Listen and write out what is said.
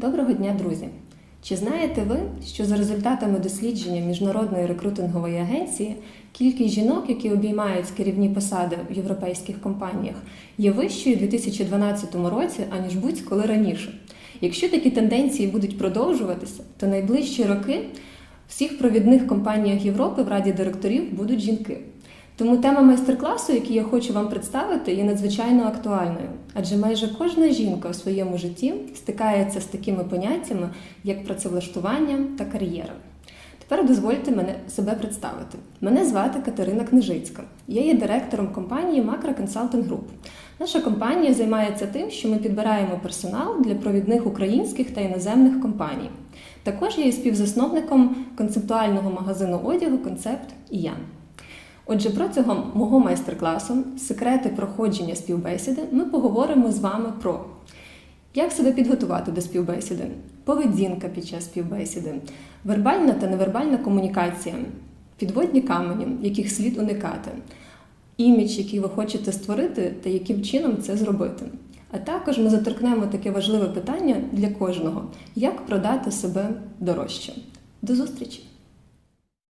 Доброго дня, друзі! Чи знаєте ви, що за результатами дослідження міжнародної рекрутингової агенції кількість жінок, які обіймають керівні посади в європейських компаніях, є вищою у 2012 році, аніж будь-коли раніше? Якщо такі тенденції будуть продовжуватися, то найближчі роки всіх провідних компаніях Європи в раді директорів будуть жінки. Тому тема майстер-класу, який я хочу вам представити, є надзвичайно актуальною, адже майже кожна жінка у своєму житті стикається з такими поняттями, як працевлаштування та кар'єра. Тепер дозвольте мене себе представити. Мене звати Катерина Книжицька. Я є директором компанії Macro Consulting Group. Наша компанія займається тим, що ми підбираємо персонал для провідних українських та іноземних компаній. Також я є співзасновником концептуального магазину одягу Концепт і Ян. Отже, протягом мого майстер-класу секрети проходження співбесіди ми поговоримо з вами про як себе підготувати до співбесіди, поведінка під час співбесіди, вербальна та невербальна комунікація, підводні камені, яких слід уникати, імідж, який ви хочете створити, та яким чином це зробити. А також ми заторкнемо таке важливе питання для кожного: як продати себе дорожче. До зустрічі!